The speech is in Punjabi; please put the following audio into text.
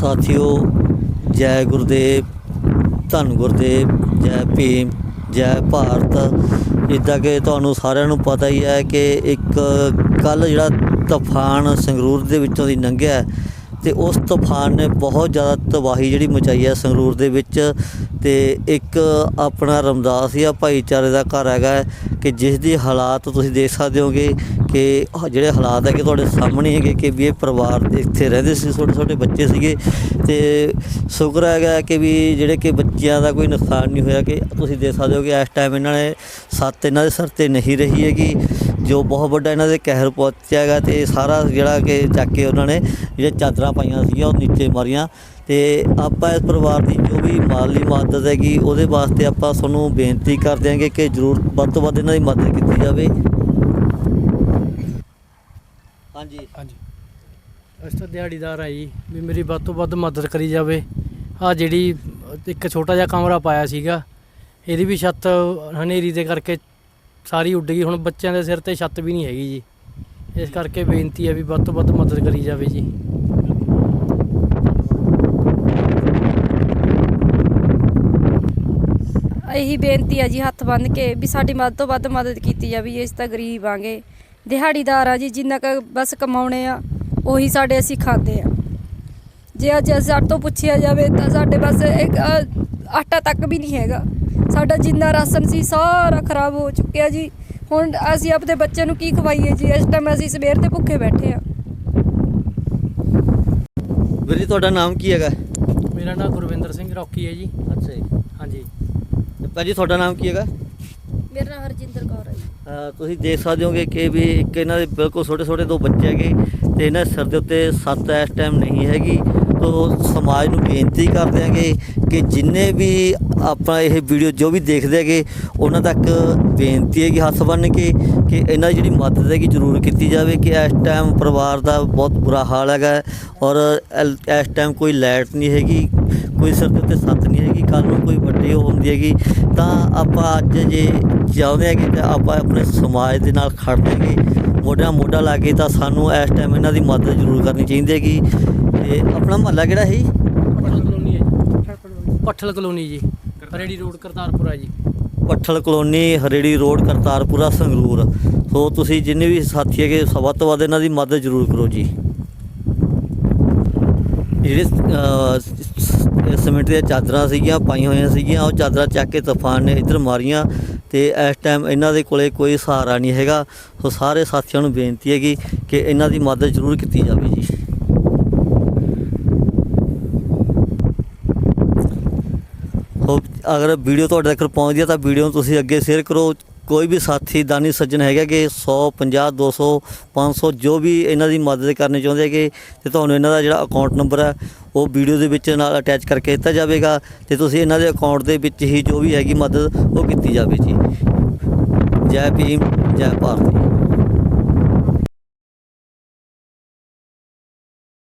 ਸਾਥੀਓ, ਜੈ ਗੁਰਦੇਵ, ਧੰਨ ਗੁਰਦੇਵ, ਜੈ ਭੀਮ, ਜੈ ਭਾਰਤ। ਜਿੱਦਾਂ ਕਿ ਤੁਹਾਨੂੰ ਸਾਰਿਆਂ ਨੂੰ ਪਤਾ ਹੀ ਹੈ ਕਿ ਇੱਕ ਕੱਲ ਜਿਹੜਾ ਤੂਫਾਨ ਸੰਗਰੂਰ ਦੇ ਵਿੱਚੋਂ ਦੀ ਲੰਘਿਆ ਤੇ ਉਸ ਤੂਫਾਨ ਨੇ ਬਹੁਤ ਜ਼ਿਆਦਾ ਤਬਾਹੀ ਜਿਹੜੀ ਮਚਾਈ ਹੈ ਸੰਗਰੂਰ ਦੇ ਵਿੱਚ ਤੇ ਇੱਕ ਆਪਣਾ ਰਮਦਾਸ ਰਮਦਾਸੀਆ ਭਾਈਚਾਰੇ ਦਾ ਘਰ ਹੈਗਾ ਕਿ ਜਿਸ ਦੀ ਹਾਲਾਤ ਤੁਸੀਂ ਦੇਖ ਸਕਦੇ ਹੋਗੇ ਕਿ ਜਿਹੜੇ ਹਾਲਾਤ ਹੈ ਕਿ ਤੁਹਾਡੇ ਸਾਹਮਣੇ ਹੈਗੇ ਕਿ ਵੀ ਇਹ ਪਰਿਵਾਰ ਇੱਥੇ ਰਹਿੰਦੇ ਸੀ, ਛੋਟੇ ਛੋਟੇ ਬੱਚੇ ਸੀਗੇ ਤੇ ਸ਼ੁਕਰ ਹੈਗਾ ਕਿ ਵੀ ਜਿਹੜੇ ਕਿ ਬੱਚਿਆਂ ਦਾ ਕੋਈ ਨੁਕਸਾਨ ਨਹੀਂ ਹੋਇਆ ਕਿ ਤੁਸੀਂ ਦੇਖ ਸਕਦੇ ਹੋ ਕਿ ਇਸ ਟਾਈਮ ਇਹਨਾਂ ਨੇ ਸੱਤ ਇਹਨਾਂ ਦੇ ਸਿਰ ਤੇ ਨਹੀਂ ਰਹੀ ਹੈਗੀ। ਜੋ ਬਹੁਤ ਵੱਡਾ ਇਹਨਾਂ ਦੇ ਕਹਿਰ ਪਹੁੰਚਿਆ ਹੈਗਾ ਤੇ ਸਾਰਾ ਜਿਹੜਾ ਕਿ ਚੱਕ ਕੇ ਉਹਨਾਂ ਨੇ ਜਿਹੜੇ ਚਾਦਰਾਂ ਪਾਈਆਂ ਸੀਗੀਆਂ, ਉਹ ਨੀਚੇ ਮਾਰੀਆਂ। ਤੇ ਆਪਾਂ ਇਸ ਪਰਿਵਾਰ ਦੀ ਜੋ ਵੀ ਮਾਲੀ ਮਦਦ ਹੈਗੀ, ਉਹਦੇ ਵਾਸਤੇ ਆਪਾਂ ਤੁਹਾਨੂੰ ਬੇਨਤੀ ਕਰ ਦਿਆਂਗੇ ਕਿ ਜ਼ਰੂਰ ਵੱਧ ਤੋਂ ਵੱਧ ਇਹਨਾਂ ਦੀ ਮਦਦ ਕੀਤੀ ਜਾਵੇ। ਹਾਂਜੀ। ਹਾਂਜੀ। ਅਸੀਂ ਤਾਂ ਦਿਹਾੜੀਦਾਰ ਆ ਜੀ, ਵੀ ਮੇਰੀ ਵੱਧ ਤੋਂ ਵੱਧ ਮਦਦ ਕਰੀ ਜਾਵੇ। ਆ ਜਿਹੜੀ ਇੱਕ ਛੋਟਾ ਜਿਹਾ ਕਮਰਾ ਪਾਇਆ ਸੀਗਾ, ਇਹਦੀ ਵੀ ਛੱਤ ਹਨੇਰੀ ਦੇ ਕਰਕੇ ਸਾਰੀ ਉੱਡ ਗਈ। ਹੁਣ ਬੱਚਿਆਂ ਦੇ ਸਿਰ ਤੇ ਛੱਤ ਵੀ ਨਹੀਂ ਹੈਗੀ ਜੀ। ਇਸ ਕਰਕੇ ਬੇਨਤੀ ਹੈ ਵੀ ਵੱਧ ਤੋਂ ਵੱਧ ਮਦਦ ਕਰੀ ਜਾਵੇ ਜੀ। ਇਹੀ ਬੇਨਤੀ ਹੈ ਜੀ ਹੱਥ ਬੰਨ੍ਹ ਕੇ ਵੀ ਸਾਡੀ ਮਦਦ ਤੋਂ ਵੱਧ ਮਦਦ ਕੀਤੀ ਜਾਵੇ। ਜੀ, ਅਸੀਂ ਤਾਂ ਗਰੀਬ ਆਂਗੇ। ਦਿਹਾੜੀਦਾਰ ਆ ਜੀ ਜਿੰਨਾ ਕੁ ਬਸ ਕਮਾਉਣੇ ਆ ਉਹੀ ਸਾਡੇ ਅਸੀਂ ਖਾਂਦੇ ਆ। ਜੇ ਅੱਜ ਸਾਡੇ ਤੋਂ ਪੁੱਛਿਆ ਜਾਵੇ ਤਾਂ ਸਾਡੇ ਬਸ ਇੱਕ ਆਟਾ ਤੱਕ ਵੀ ਨਹੀਂ ਹੈਗਾ। ਸਾਡਾ ਜਿੰਨਾ ਰਾਸ਼ਨ ਸੀ ਸਾਰਾ ਖਰਾਬ ਹੋ ਚੁੱਕਿਆ ਜੀ। ਹੁਣ ਅਸੀਂ ਆਪਣੇ ਬੱਚਿਆਂ ਨੂੰ ਕੀ ਖਵਾਈਏ ਜੀ? ਇਸ ਟਾਈਮ ਅਸੀਂ ਸਵੇਰ ਤੇ ਭੁੱਖੇ ਬੈਠੇ ਆ। ਵੀਰ ਜੀ ਤੁਹਾਡਾ ਨਾਮ ਕੀ ਹੈਗਾ? ਮੇਰਾ ਨਾਮ ਗੁਰਵਿੰਦਰ ਸਿੰਘ ਰੌਕੀ ਹੈ ਜੀ। ਅੱਛਾ ਜੀ। ਹਾਂਜੀ। ਤੇ ਭਾਜੀ ਤੁਹਾਡਾ ਨਾਮ ਕੀ ਹੈਗਾ? ਮੇਰਾ ਨਾਮ ਹਰਜਿੰਦਰ ਕੌਰ ਹੈ ਜੀ। ਅ, ਤੁਸੀਂ ਦੇਖ ਸਕਦੇ ਹੋਗੇ ਕਿ ਵੀ ਇੱਕ ਇਹਨਾਂ ਦੇ ਬਿਲਕੁਲ ਛੋਟੇ ਛੋਟੇ ਦੋ ਬੱਚੇ ਹੈਗੇ ਤੇ ਇਹਨਾਂ ਦੇ ਸਿਰ ਦੇ ਉੱਤੇ ਸੱਤ ਇਸ ਟਾਈਮ ਨਹੀਂ ਹੈਗੀ। ਤੋ ਸਮਾਜ ਨੂੰ ਬੇਨਤੀ ਕਰਦੇ ਹਾਂਗੇ ਕਿ ਜਿੰਨੇ ਵੀ ਆਪਾਂ ਇਹ ਵੀਡੀਓ ਜੋ ਵੀ ਦੇਖਦੇ ਹੈਗੇ, ਉਹਨਾਂ ਤੱਕ ਬੇਨਤੀ ਹੈ ਕਿ ਹੱਥ ਬੰਨ੍ਹ ਕੇ, ਕਿ ਇਹਨਾਂ ਦੀ ਜਿਹੜੀ ਮਦਦ ਹੈਗੀ ਜ਼ਰੂਰ ਕੀਤੀ ਜਾਵੇ ਕਿ ਇਸ ਟਾਈਮ ਪਰਿਵਾਰ ਦਾ ਬਹੁਤ ਬੁਰਾ ਹਾਲ ਹੈਗਾ ਔਰ ਇਸ ਟਾਈਮ ਕੋਈ ਲਾਈਟ ਨਹੀਂ ਹੈਗੀ, ਕੋਈ ਸਿਰ ਦੇ ਉੱਤੇ ਸੱਤ ਨਹੀਂ ਹੈਗੀ ਕੱਲ ਨੂੰ ਕੋਈ ਵੱਡੀ ਉਹ ਹੁੰਦੀ ਹੈਗੀ, ਤਾਂ ਆਪਾਂ ਅੱਜ ਜੇ ਚਾਹੁੰਦੇ ਹਾਂ ਕਿ ਆਪਾਂ ਆਪਣੇ ਸਮਾਜ ਦੇ ਨਾਲ ਖੜਦੇ ਹੈਗੇ, ਮੋਢਾ ਮੋਢਾ ਲਾ ਕੇ ਤਾਂ ਸਾਨੂੰ ਇਸ ਟਾਈਮ ਇਹਨਾਂ ਦੀ ਮਦਦ ਜ਼ਰੂਰ ਕਰਨੀ ਚਾਹੀਦੀ ਹੈਗੀ ਤੇ ਆਪਣਾ ਮਹੱਲਾ ਕਿਹੜਾ ਹੈ ਪੱਠਲ ਕਲੋਨੀ ਹੈ ਜੀ। ਪੱਠਲ ਕਲੋਨੀ। ਜੀ। ਰੇੜੀ ਰੋਡ ਕਰਤਾਰਪੁਰਾ ਜੀ। ਪੱਠਲ colony Hareri road Kartarpura Sangrur. So ਤੁਸੀਂ ਜਿੰਨੇ ਵੀ ਸਾਥੀ ਹੈਗੇ ਸਭ ਤੋਂ ਵੱਧ ਇਹਨਾਂ ਦੀ ਮਦਦ ਜ਼ਰੂਰ ਕਰੋ ਜੀ। ਜਿਹੜੇ ਸ- ਸ- ਸੀਮੈਂਟ ਦੀਆਂ ਚਾਦਰਾਂ ਸੀਗੀਆਂ ਪਾਈਆਂ ਹੋਈਆਂ ਸੀਗੀਆਂ ਉਹ ਚਾਦਰਾਂ ਚੱਕ ਕੇ ਤੂਫਾਨ ਨੇ ਇੱਧਰ ਮਾਰੀਆਂ ਤੇ ਇਸ ਟਾਈਮ ਇਹਨਾਂ ਦੇ ਕੋਲੇ ਕੋਈ ਸਹਾਰਾ ਨਹੀਂ ਹੈਗਾ। ਸੋ ਸਾਰੇ ਸਾਥੀਆਂ ਨੂੰ ਬੇਨਤੀ ਹੈਗੀ ਕਿ ਇਹਨਾਂ ਦੀ ਮਦਦ ਜ਼ਰੂਰ ਕੀਤੀ ਜਾਵੇ ਜੀ। ਸੋ ਅਗਰ ਵੀਡੀਓ ਤੁਹਾਡੇ ਤੱਕ ਪਹੁੰਚਦੀ ਹੈ ਤਾਂ ਵੀਡੀਓ ਨੂੰ ਤੁਸੀਂ ਅੱਗੇ ਸ਼ੇਅਰ ਕਰੋ। ਕੋਈ ਵੀ ਸਾਥੀ, ਦਾਨੀ, ਸੱਜਣ ਹੈਗਾ ਕਿ 100 50 200 500 ਜੋ ਵੀ ਇਹਨਾਂ ਦੀ ਮਦਦ ਕਰਨੀ ਚਾਹੁੰਦੇ ਹੈਗੇ ਤੇ ਤੁਹਾਨੂੰ ਇਹਨਾਂ ਦਾ ਜਿਹੜਾ ਅਕਾਊਂਟ ਨੰਬਰ ਹੈ, ਉਹ ਵੀਡੀਓ ਦੇ ਵਿੱਚ ਨਾਲ ਅਟੈਚ ਕਰਕੇ ਦਿੱਤਾ ਜਾਵੇਗਾ ਤੇ ਤੁਸੀਂ ਇਹਨਾਂ ਦੇ ਅਕਾਊਂਟ ਦੇ ਵਿੱਚ ਹੀ ਜੋ ਵੀ ਹੈਗੀ ਮਦਦ, ਉਹ ਕੀਤੀ ਜਾਵੇ ਜੀ। ਜੈ ਭੀਮ, ਜੈ ਭਾਰਤ।